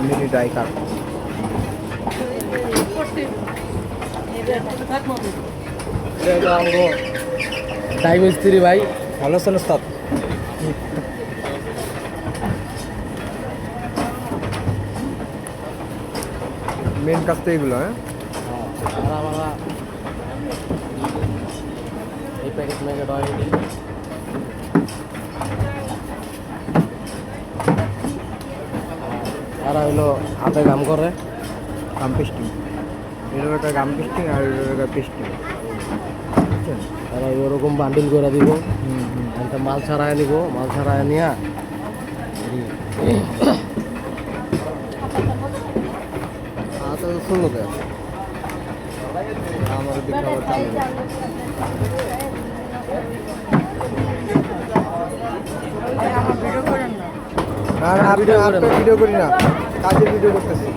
Mini dry কার টাই মিস্ত্রি ভাই ভালো আছেন ওস্তাদ মেন কাজ তো এগুলো হ্যাঁ আর আমরা এই প্যাকেট ম্যাকেট হয় আর হইল হাতে কাম করে। Gum pasting. এরকম একটা গাম পেস্টিং আর একটা পেস্টিং। বুঝছেন? আর ওরকম বান্ডিল করে দিব। একটা মাল ছাড়াই নিব মাল ছাড়াই নিয়া শুনলো আমার দিকে না না। ভিডিও করি না কাজের ভিডিও করতেছি